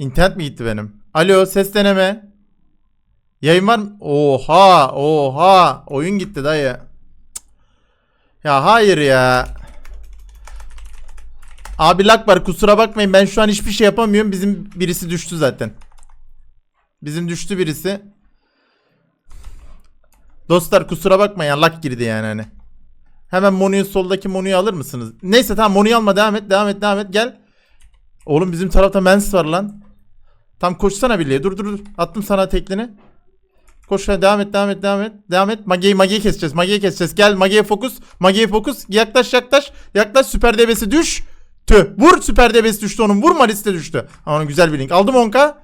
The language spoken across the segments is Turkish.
İnternet mi gitti benim? Alo ses deneme. Yayın var mı? Oha oha. Oyun gitti dayı. Ya hayır ya. Abi lak var kusura bakmayın ben şu an hiçbir şey yapamıyorum. Bizim birisi düştü zaten. Bizim düştü birisi. Dostlar kusura bakmayın lak girdi yani hani. Hemen Monu'yu soldaki Monu'yu alır mısınız? Neyse tamam Monu'yu alma devam et devam et devam et gel. Oğlum bizim tarafta Mens var lan. Tam koşsana birliğe dur dur dur. Attım sana teklini. Koş devam et devam et devam et. Devam et. Mage'yi Mage'yi keseceğiz. Mage'yi keseceğiz. Gel Mage'ye fokus. Mage'ye fokus. Yaklaş yaklaş. Yaklaş süper debesi düş. Tü. Vur süper debesi düştü onun. Vur Malis de düştü. Onun güzel bir link. Aldım 10k.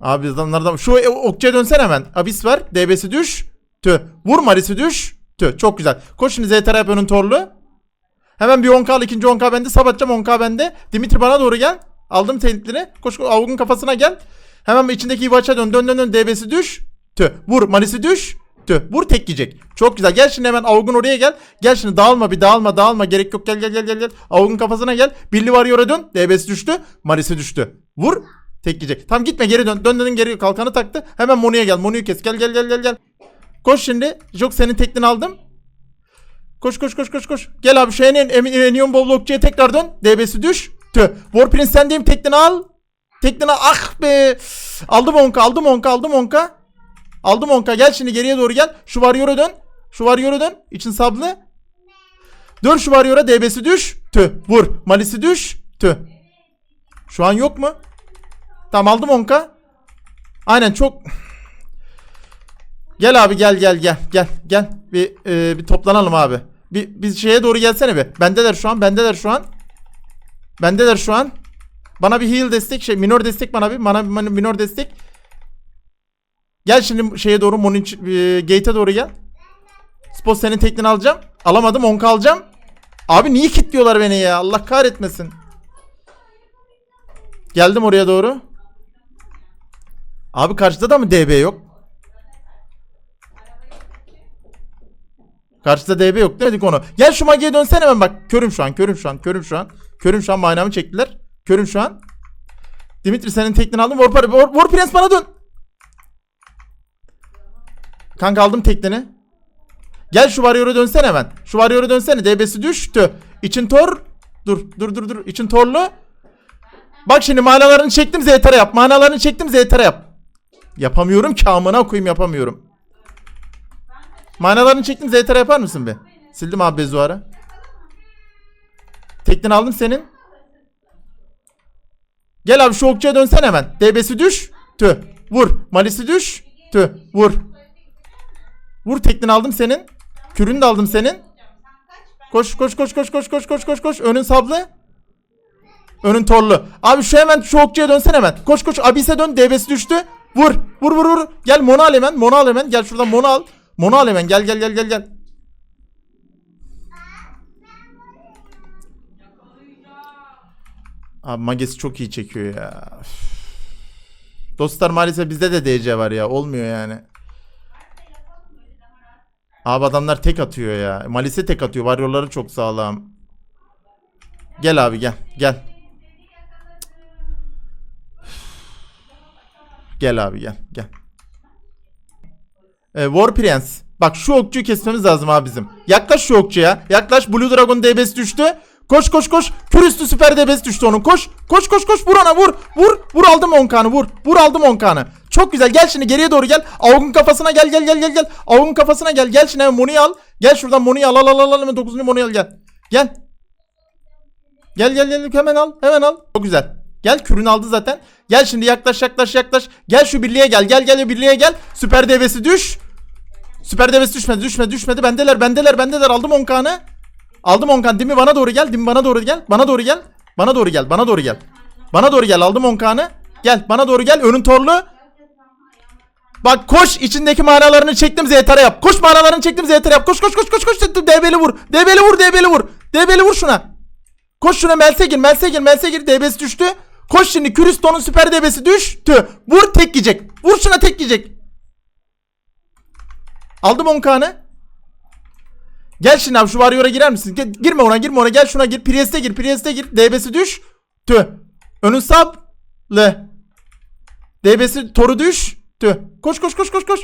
Abi adamlardan şu e, okçuya dönsen hemen. Abis var. DB'si düş. Tü. Vur Maris'i düş. Tü. Çok güzel. Koş şimdi Z taraf önün torlu. Hemen bir 10k al. ikinci 10k bende. Sabatacağım 10k bende. Dimitri bana doğru gel. Aldım tehlikleri. Koş koş. Avuk'un kafasına gel. Hemen içindeki Ivaç'a dön. Dön dön dön. DB'si düş. Tü. Vur. Maris'i düş. Tü. Vur tek yiyecek. Çok güzel. Gel şimdi hemen Avuk'un oraya gel. Gel şimdi dağılma bir dağılma dağılma. Gerek yok. Gel gel gel gel. gel. Avuk'un kafasına gel. Billy Warrior'a dön. DB'si düştü. Maris'i düştü. Vur. Tek yiyecek. Tam gitme geri dön. Dön dön geri kalkanı taktı. Hemen Monu'ya gel. Monu'yu kes. Gel gel gel gel gel. Koş şimdi. Yok senin teklini aldım. Koş koş koş koş koş. Gel abi şu en en Enion Boblokçu'ya tekrar dön. DB'si düş. Tü. War Prince sendeyim teklini al. Teklini al. ah be. Aldım 10k aldım 10k aldım 10k. Aldım 10k gel şimdi geriye doğru gel. Şu Warrior'a dön. Şu Warrior'a dön. İçin sablı. Dön şu Warrior'a DB'si düş. Tü. Vur. Malisi düş. Tü. Şu an yok mu? Tamam aldım 10k. Aynen çok Gel abi gel gel gel gel gel bir e, bir toplanalım abi. Bir biz şeye doğru gelsene bir. Bendeler şu an, bendeler şu an. Bendeler şu an. Bana bir heal destek şey minor destek bana bir bana bir min- minor destek. Gel şimdi şeye doğru Monin e, gate'e doğru gel. Spot senin teklini alacağım. Alamadım 10k alacağım. Abi niye kilitliyorlar beni ya? Allah kahretmesin. Geldim oraya doğru. Abi karşıda da mı DB yok? Karşıda DB yok demedik onu. Gel şu magiye dönsene hemen bak. Körüm şu an, körüm şu an, körüm şu an. Körüm şu an manamı çektiler. Körüm şu an. Dimitri senin teklini aldım. War, War, War Prince bana dön. Kanka aldım teklini. Gel şu Warrior'a dönsene hemen. Şu Warrior'a dönsene. DB'si düştü. İçin tor. Dur dur dur dur. İçin torlu. Bak şimdi manalarını çektim Z'tara yap. Manalarını çektim Z'tara yap. Yapamıyorum ki amına koyayım yapamıyorum. Manalarını çektim Z'tara yapar mısın be? Sildim abi Bezuar'a. Teklini aldım senin. Gel abi şu okçuya dönsen hemen. DB'si düş. Tü. Vur. Malisi düş. Tü. Vur. Vur teklini aldım senin. Kürünü de aldım senin. Koş koş koş koş koş koş koş koş koş. Önün sablı. Önün torlu. Abi şu hemen şu okçuya dönsen hemen. Koş koş. Abise dön. DB'si düştü. Vur. Vur vur vur. Gel Mono al hemen. Mono al hemen. Gel şuradan Mono al. Mono al hemen. Gel gel gel gel gel. Abi Magesi çok iyi çekiyor ya. Dostlar maalesef bizde de DC var ya. Olmuyor yani. Abi adamlar tek atıyor ya. Malis'e tek atıyor. Warrior'ları çok sağlam. Gel abi gel. Gel. Gel abi gel. Gel. Ee, War Prince. Bak şu okçuyu kesmemiz lazım abi bizim. Yaklaş şu okçuya. Yaklaş. Blue Dragon DB'si düştü. Koş koş koş. Kür üstü süper DB'si düştü onun. Koş. Koş koş koş. Vur vur. Vur. Vur aldım 10 kanı vur. Vur aldım 10 kanı. Çok güzel. Gel şimdi geriye doğru gel. Avuk'un kafasına gel gel gel gel gel. Avuk'un kafasına gel. Gel şimdi Monu'yu al. Gel şuradan Monu'yu al al al al. Hemen 9. Monu'yu al gel. Gel. Gel gel gel hemen al. Hemen al. Çok güzel. Gel kürünü aldı zaten. Gel şimdi yaklaş yaklaş yaklaş. Gel şu birliğe gel. Gel gel birliğe gel. Süper DB'si düş. Süper devesi düşmedi düşmedi düşmedi. Bendeler bendeler bendeler. Aldım 10 kanı. Aldım 10 kan. Dimi bana doğru gel. Dimi bana doğru gel. Bana doğru gel. Bana doğru gel. Bana doğru gel. Bana doğru gel. Aldım 10 kanı. Gel bana doğru gel. Önün torlu. Bak koş içindeki manalarını çektim Z'tara yap. Koş manalarını çektim Z'tara yap. Koş koş koş koş koş. DB'li vur. DB'li vur. DB'li vur. DB'li vur şuna. Koş şuna Melse gir. Melse gir. Melse gir. DB'si düştü. Koş şimdi Küriston'un süper DB'si düştü. Vur tek yiyecek. Vur şuna tek yiyecek. Aldım 10 kanı. Gel şimdi abi şu Warrior'a girer misin? Gel- girme ona girme ona gel şuna gir. Priest'e gir Priest'e gir. DB'si düş. Tü. Önün sap. L. DB'si toru düş. Tü. Koş koş koş koş koş.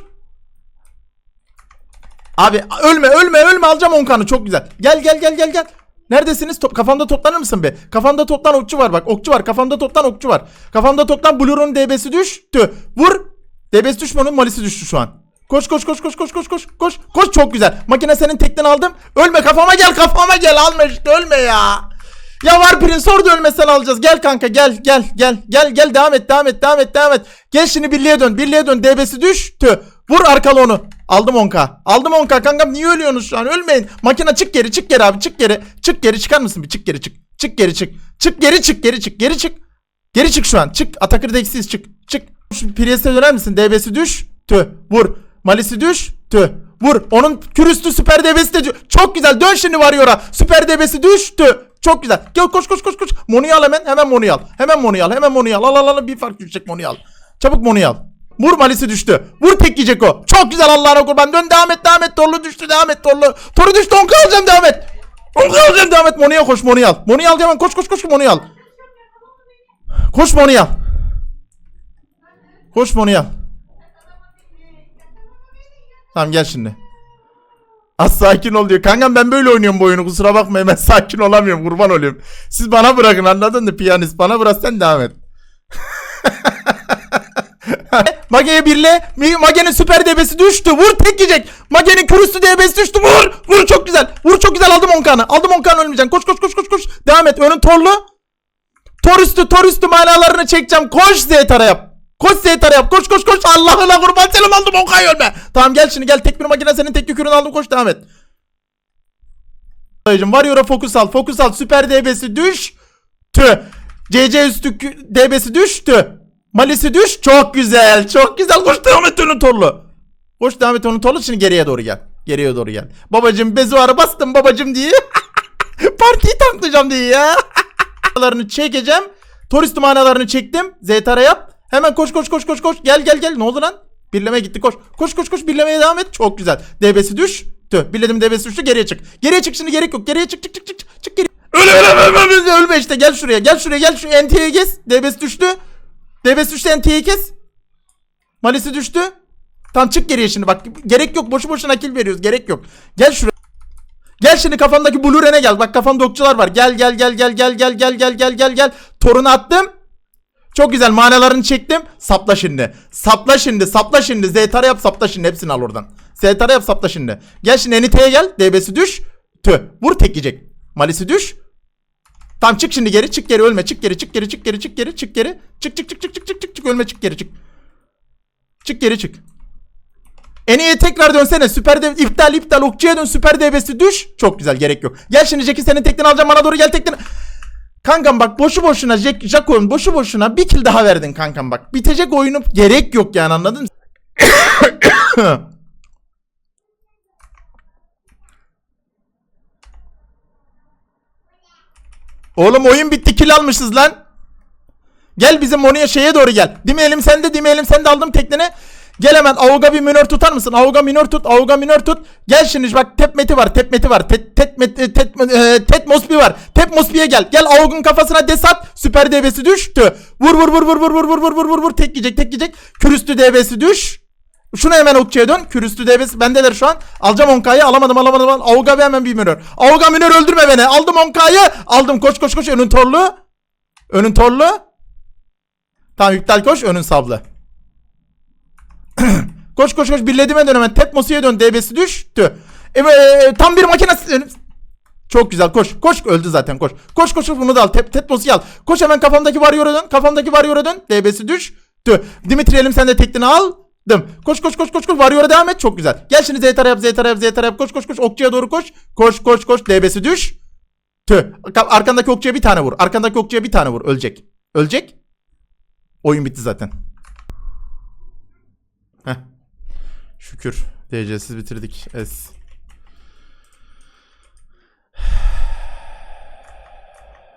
Abi ölme ölme ölme alacağım 10 kanı çok güzel. Gel gel gel gel gel. Neredesiniz? Top, kafamda toplanır mısın be? Kafamda toplan okçu var bak. Okçu var. Kafamda toplan okçu var. Kafamda toplan Blur'un DB'si düştü. Vur. DB'si düşme onun malisi düştü şu an. Koş koş koş koş koş koş koş koş. Koş çok güzel. Makine senin tekten aldım. Ölme kafama gel kafama gel. Alma ölme ya. Ya var Prince orada ölmesen alacağız. Gel kanka gel gel gel gel gel devam et devam et devam et devam et. Gel şimdi birliğe dön birliğe dön DB'si düştü. Vur arkalı onu. Aldım 10k. Aldım 10k kankam niye ölüyorsunuz şu an ölmeyin. Makine çık geri çık geri abi çık geri. Çık geri çıkar mısın bir çık geri çık. Çık geri çık. Çık geri çık geri çık geri çık. Geri çık şu an çık. Atakır eksiz çık. Çık. Şu Priest'e döner misin? DB'si düş. Tü. Vur. Malisi düş. Tü. Vur. Onun kürüstü süper DB'si de. Çok güzel. Dön şimdi varıyor'a. Süper DB'si düştü. Çok güzel. Gel koş koş koş koş. Monu'yu al hemen. Hemen Monu'yu al. Hemen Monu'yu al. Hemen Monu'yu al. Al al al. Bir fark düşecek Monu'yu al. Çabuk Monu'yu al. Vur Malisi düştü. Vur tek yiyecek o. Çok güzel Allah'ına kurban. Dön devam et devam et. Torlu düştü devam et Torlu. Toru düştü. Onka alacağım devam et. Onka alacağım devam et. Monu'ya koş Monu'yu al. Monu'yu al hemen. Koş koş koş Monu'yu al. Koş Monu'yu al. Koş Monu'yu al. Tamam gel şimdi. Az sakin ol diyor. Kankam ben böyle oynuyorum bu oyunu kusura bakma hemen sakin olamıyorum kurban olayım. Siz bana bırakın anladın mı piyanist bana bırak sen devam et. Mage'ye birle. Mage'nin süper DB'si düştü. Vur tek yiyecek. Mage'nin kürüstü DB'si düştü. Vur. Vur çok güzel. Vur çok güzel aldım 10 kanı. Aldım 10 kanı ölmeyeceksin. Koş koş koş koş koş. Devam et. Önün torlu. Tor üstü tor üstü manalarını çekeceğim. Koş Zeytara yap. Koş Zeytara yap. Koş koş koş. Allah'ına kurban selam aldım 10 kanı ölme. Tamam gel şimdi gel. Tek bir makine senin tek yükünü aldım. Koş devam et. Dayıcım Warrior'a fokus al. Fokus al. Süper DB'si düştü. CC üstü DB'si düştü. Malisi düş. Çok güzel. Çok güzel. Koş devam et onun torlu. Koş devam et onun torlu. Şimdi geriye doğru gel. Geriye doğru gel. Babacım bezuarı bastım babacım diye. Partiyi tanklayacağım diye ya. Çekeceğim. Torist manalarını çektim. Zeytara yap. Hemen koş koş koş koş koş. Gel gel gel. Ne oldu lan? Birleme gitti koş. Koş koş koş birlemeye devam et. Çok güzel. DB'si düş. Tüh. Birledim DB'si düştü. Geriye çık. Geriye çık şimdi gerek yok. Geriye çık çık çık çık çık. Geri. Öyle öyle öyle, öyle ölme işte. Gel şuraya. Gel şuraya. Gel şu NT'ye gez. DB'si düştü. DB'si düştü NT'yi kes. Malisi düştü. Tamam çık geriye şimdi bak. Gerek yok. Boşu boşuna kill veriyoruz. Gerek yok. Gel şuraya. Gel şimdi kafamdaki Blue Ren'e gel. Bak kafamda okçular var. Gel gel gel gel gel gel gel gel gel gel gel. Torunu attım. Çok güzel manalarını çektim. Sapla şimdi. Sapla şimdi. Sapla şimdi. Zeytara yap sapla şimdi. Hepsini al oradan. Zeytara yap sapla şimdi. Gel şimdi Enite'ye gel. DB'si düş. Tüh. Vur tek yiyecek. Malisi düş. Tamam çık şimdi geri. Çık geri ölme. Çık geri. Çık geri. Çık geri. Çık geri. Çık geri. Çık çık çık çık çık çık çık çık ölme çık geri çık. Çık geri çık. En iyi tekrar dönsene. Süper dev iptal iptal okçuya dön. Süper devesi düş. Çok güzel gerek yok. Gel şimdi Jack'i senin tekten alacağım bana doğru gel tekten. Kankam bak boşu boşuna Jack, oyun boşu boşuna bir kill daha verdin kankam bak. Bitecek oyunu gerek yok yani anladın mı? Oğlum oyun bitti kill almışız lan. Gel bizim Monu'ya şeye doğru gel. Demeyelim sen de demeyelim sen de aldım tekneni. Gel hemen Avuga bir minör tutar mısın? Avuga minör tut, Avuga minör tut. Gel şimdi bak tepmeti var, tepmeti var. Tet tetmet tet, e, tet mosbi var. Tep mosbiye gel. Gel Avug'un kafasına desat. Süper DB'si düştü. Vur vur vur vur vur vur vur vur vur vur vur tek yiyecek, tek yiyecek. Kürüstü DB'si düş. Şunu hemen okçuya dön. Kürüstü DB'si bendeler şu an. Alacağım 10k'yı. Alamadım alamadım. al- Avuga bir hemen bir minör. Avuga minör öldürme beni. Aldım 10k'yı. Aldım koş koş koş önün torlu. Önün torlu. Tamam iptal koş önün sablı. koş koş koş birlediğime dön hemen. Tepmosi'ye dön. DB'si düştü. Evet tam bir makine. Çok güzel koş. Koş öldü zaten koş. Koş koş bunu da al. Tep, Tetmos'u al. Koş hemen kafamdaki varıyor'a dön. Kafamdaki varıyor'a dön. DB'si düştü. Dimitri elim sen de tekniğini aldım. Koş koş koş koş koş. Varıyor'a devam et. Çok güzel. Gel şimdi Zeytara yap. Zeytara yap. Zeytara yap. Koş koş koş. Okçuya doğru koş. Koş koş koş. DB'si düş. Tü. Arkandaki okçuya bir tane vur. Arkandaki okçuya bir tane vur. Ölecek. Ölecek. Oyun bitti zaten. Şükür. DC'siz bitirdik. Es.